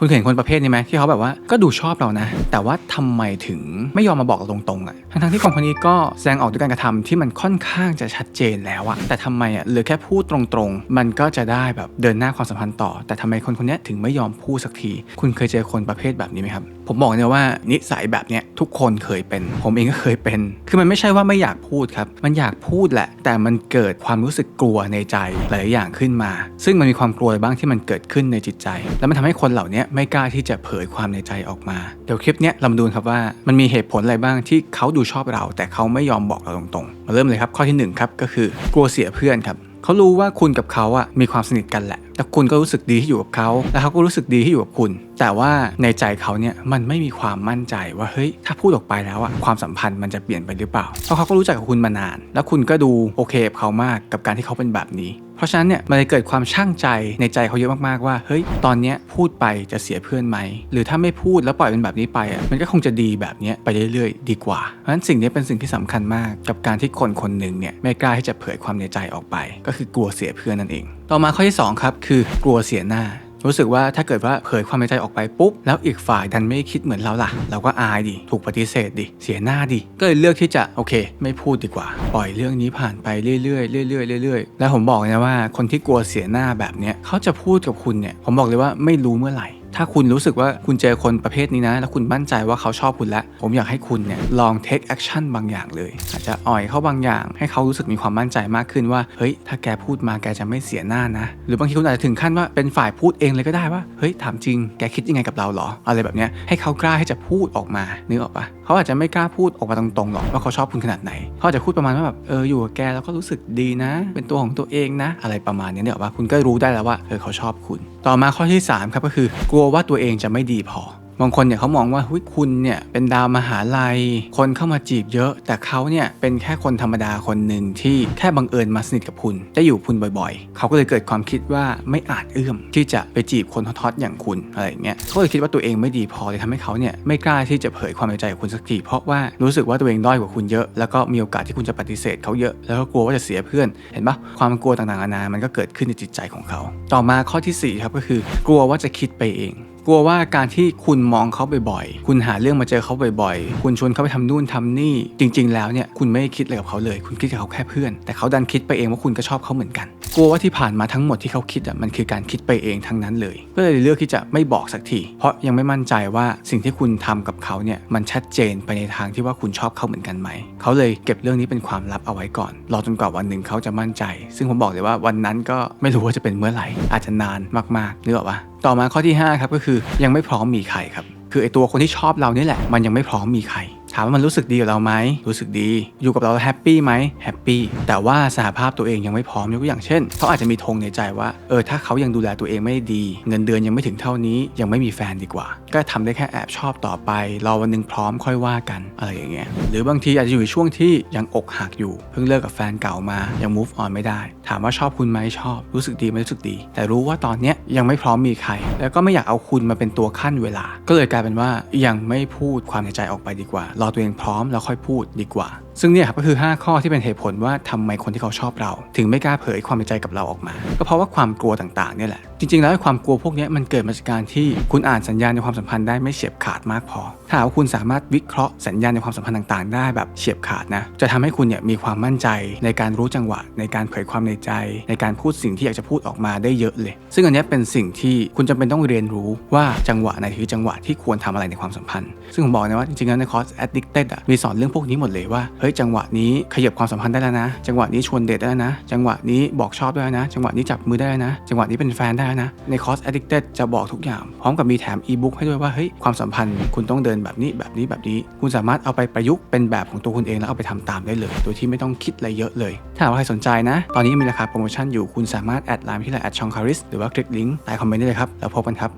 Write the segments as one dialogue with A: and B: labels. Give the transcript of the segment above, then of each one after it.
A: คุณเคยเห็นคนประเภทนี้ไหมที่เขาแบบว่าก็ดูชอบเรานะ แต่ว่าทำไมถึงไม่ยอมมาบอกเราตรงๆอะ่ะทั้งๆที่คนคนนี้ก็แสดงออกด้วยการกระทำที่มันค่อนข้างจะชัดเจนแล้วอะแต่ทำไมอะ่ะเหลือแค่พูดตรงๆ มันก็จะได้แบบเดินหน้าความสัมพันธ์ต่อ แต่ทำไมคนคนนี้ถึงไม่ยอมพูดสักที คุณเคยเจอคนประเภทแบบนี้ไหมครับผมบอกเนี่ยว่านิสัยแบบเนี้ยทุกคนเคยเป็น ผมเองก็เคยเป็น คือมันไม่ใช่ว่าไม่อยากพูดครับ มันอยากพูดแหละ แต่มันเกิดความรู้สึกกลัวในใจหลายอย่างขึ้นมา ซึ่งมันมีความกลัวอะไรบ้างที่มันเกิดขึ้นในจิตใจ แล้วมันทำให้คนเหล่านี้ไม่กล้าที่จะเผยความในใจออกมา เดี๋ยวคลิปเนี้ยเรามาดูครับว่ามันมีเหตุผลอะไรบ้างที่เขาดูชอบเรา แต่เขาไม่ยอมบอกเราตรงๆ มาเริ่มเลยครับข้อที่หนึ่งครับก็คือกลัวเสียเพื่อนครับเขารู้ว่าคุณกับเขาอะมีความสนิทกันแหละ แต่คุณก็รู้สึกดีที่อยู่กับเขา แล้วเขาก็รู้สึกดีที่อยู่กับคุณ แต่ว่าในใจเขาเนี่ยมันไม่มีความมั่นใจว่าเฮ้ยถ้าพูดออกไปแล้วอะความสัมพันธ์มันจะเปลี่ยนไปหรือเปล่า เพราะเขาก็รู้จักกับคุณมานาน แล้วคุณก็ดูโอเคกับเขามากกับการที่เขาเป็นแบบนี้เพราะฉะนั้นเนี่ยมันเลยเกิดความช่างใจในใจเขาเยอะมากๆว่าเฮ้ยตอนเนี้ยพูดไปจะเสียเพื่อนไหมหรือถ้าไม่พูดแล้วปล่อยเป็นแบบนี้ไปอะมันก็คงจะดีแบบเนี้ยไปเรื่อยๆ ดีกว่าเพราะฉะนั้นสิ่งนี้เป็นสิ่งที่สำคัญมากกับการที่คนคนหนึ่งเนี่ยไม่กล้าที่จะเผยความในใจออกไป ก็คือกลัวเสียเพื่อนนั่นเอง ต่อมาข้อที่สองครับคือกลัวเสียหน้า รู้สึกว่าถ้าเกิดว่าเผยความในใจออกไปปุ๊บ แล้วอีกฝ่ายดันไม่คิดเหมือนเราล่ะ เราก็อายดิ ถูกปฏิเสธดิ เสียหน้าดิ ก็เลยเลือกที่จะโอเค ไม่พูดดีกว่า ปล่อยเรื่องนี้ผ่านไปเรื่อยๆเรื่อยๆเรื่อยๆ แล้วผมบอกนะว่าคนที่กลัวเสียหน้าแบบเนี้ยเขาจะพูดกับคุณเนี่ยผมบอกเลยว่าไม่รู้เมื่อไหร่ ถ้าคุณรู้สึกว่าคุณเจอคนประเภทนี้นะ แล้วคุณมั่นใจว่าเขาชอบคุณแล้ว ผมอยากให้คุณเนี่ยลอง take action บางอย่างเลย อาจจะอ่อยเขาบางอย่าง ให้เขารู้สึกมีความมั่นใจมากขึ้นว่า เฮ้ย ถ้าแกพูดมาแกจะไม่เสียหน้านะ หรือบางทีคุณอาจจะถึงขั้นว่าเป็นฝ่ายพูดเองเลยก็ได้ว่า เฮ้ย ถามจริง แกคิดยังไงกับเราเหรอ อะไรแบบเนี้ย ให้เขากล้าที่จะพูดออกมา นึกออกปะเขาอาจจะไม่กล้าพูดออกมาตรงๆหรอกว่าเขาชอบคุณขนาดไหน เขาอาจจะพูดประมาณว่าแบบ เออ อยู่กับแกแล้วก็รู้สึกดีนะ เป็นตัวของตัวเองนะ อะไรประมาณเนี้ยเนี่ยว่าคุณก็รู้ได้แล้วว่าเออเขาชอบคุณ ต่อมาข้อที่3ครับก็คือกลัวว่าตัวเองจะไม่ดีพอ บางคนเนี่ยเขามองว่าหุ้ยคุณเนี่ยเป็นดาวมหาลัย คนเข้ามาจีบเยอะ แต่เขาเนี่ยเป็นแค่คนธรรมดาคนหนึ่งที่แค่บังเอิญมาสนิทกับคุณได้อยู่คุณบ่อยๆ เขาก็เลยเกิดความคิดว่าไม่อาจเอื้อมที่จะไปจีบคนฮอตๆอย่างคุณอะไรอย่างเงี้ยเขาเลยคิดว่าตัวเองไม่ดีพอเลยทำให้เขาเนี่ยไม่กล้าที่จะเผยความในใจกับคุณสักทีเพราะว่ารู้สึกว่าตัวเองด้อยกว่าคุณเยอะ แล้วก็มีโอกาสที่คุณจะปฏิเสธเขาเยอะแล้วก็กลัวว่าจะเสียเพื่อนเห็นปะความกลัวต่างๆนานามันก็เกิดขึ้นในจิตใจของเขา ต่อมาข้อที่สี่ครับก็คือกลัวว่าจะคิดไปเอง กลัวว่าการที่คุณมองเขาบ่อยๆ คุณหาเรื่องมาเจอเขาบ่อยๆ คุณชวนเขาไปทำนู่นทำนี่ จริง ๆ แล้วเนี่ยคุณไม่ได้คิดอะไรกับเขาเลย คุณคิดกับเขาแค่เพื่อน แต่เขาดันคิดไปเองว่าคุณก็ชอบเขาเหมือนกัน กลัวว่าที่ผ่านมาทั้งหมดที่เขาคิดอะมันคือการคิดไปเองทั้งนั้นเลย ก็เลยเลือกที่จะไม่บอกสักที เพราะยังไม่มั่นใจว่าสิ่งที่คุณทำกับเขาเนี่ยมันชัดเจนไปในทางที่ว่าคุณชอบเขาเหมือนกันไหม เขาเลยเก็บเรื่องนี้เป็นความลับเอาไว้ก่อน รอจนกว่าวันหนึ่งเขาจะมั่นใจ ซึ่งผมบอกเลยว่าวันนั้นก็ไม่รู้ว่าจะเป็นเมื่อไหร่ อาจจะนานมากๆนึกออกปะ ต่อมาข้อที่5ครับก็คือยังไม่พร้อมมีใครครับคือไอตัวคนที่ชอบเรานี่แหละ มันยังไม่พร้อมมีใคร ถามว่ามันรู้สึกดีกับเราไหมรู้สึกดี อยู่กับเราแฮปปี้ไหมแฮปปี้แต่ว่าสหภาพตัวเองยังไม่พร้อมยกตัวอย่างเช่นเขาอาจจะมีธงในใจว่าเออถ้าเขายังดูแลตัวเองไม่ดี เงินเดือนยังไม่ถึงเท่านี้ยังไม่มีแฟนดีกว่า ก็ทำได้แค่แอบชอบต่อไปรอวันหนึ่งพร้อมค่อยว่ากันอะไรอย่างเงี้ยหรือบางทีอาจจะอยู่ในช่วงที่ยังอกหักอยู่ เพิ่งเลิกกับแฟนเก่ามายัง move on ไม่ได้ ถามว่าชอบคุณไหมชอบ รู้สึกดีไหมรู้สึกดี แต่รู้ว่าตอนเนี้ยยังไม่พร้อมมีใคร แล้วก็ไม่อยากเอาคุณมาเป็นตัวขั้นเวลา ก็เลยกลายเป็นว่ายังไม่พูดความในใจออกไปดีกว่ารรอตัวเองพร้อมแล้วค่อยพูดดีกว่า ซึ่งเนี่ยครับก็คือ 5 ข้อที่เป็นเหตุผลว่าทำไมคนที่เขาชอบเรา ถึงไม่กล้าเผยความในใจกับเราออกมา ก็เพราะว่าความกลัวต่างๆเนี่ยแหละ จริง ๆ แล้วความกลัวพวกนี้มันเกิดมาจากการที่คุณอ่านสัญญาณในความสัมพันธ์ได้ไม่เฉียบขาดมากพอ ถ้าหากว่าคุณสามารถวิเคราะห์สัญญาณในความสัมพันธ์ต่างๆ ได้แบบเฉียบขาดนะ จะทำให้คุณเนี่ยมีความมั่นใจในการรู้จังหวะ ในการเผยความในใจ ในการพูดสิ่งที่อยากจะพูดออกมาได้เยอะเลย ซึ่งอันนี้เป็นสิ่งที่คุณจำเป็นต้องเรียนรู้ว่าจังหวะไหนคือจังหวะที่ควรทำอะไรในความสัมพันธ์ ซึ่งผมบอกนะว่าจริงๆแล้วในคอร์ส addicted อะมีสอนเรื่องพวกนี้หมดเลยว่าฮ้ยจังหวะนี้ขยับความสัมพันธ์ได้แล้วนะ จังหวะนี้ชวนเดทได้แล้วนะ จังหวะนี้บอกชอบได้แล้วนะ จังหวะนี้จับมือได้แล้วนะ จังหวะนี้เป็นแฟนได้แล้วนะ ในคอร์ส addicted จะบอกทุกอย่าง พร้อมกับมีแถม e-book ให้ด้วยว่าเฮ้ยความสัมพันธ์คุณต้องเดินแบบนี้แบบนี้แบบนี้ คุณสามารถเอาไปประยุกต์เป็นแบบของตัวคุณเองแล้วเอาไปทำตามได้เลย โดยที่ไม่ต้องคิดอะไรเยอะเลย ถ้าหากว่าใครสนใจนะ ตอนนี้มีราคาโปรโมชั่นอยู่คุณสามารถแอดไลน์ที่ไลน์แอดชองคาริสหรือว่าคลิกลิงก์ใต้คอมเมนต์ได้เลยครับแล้วพบกันครับ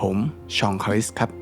A: ผมชองคาริสครับ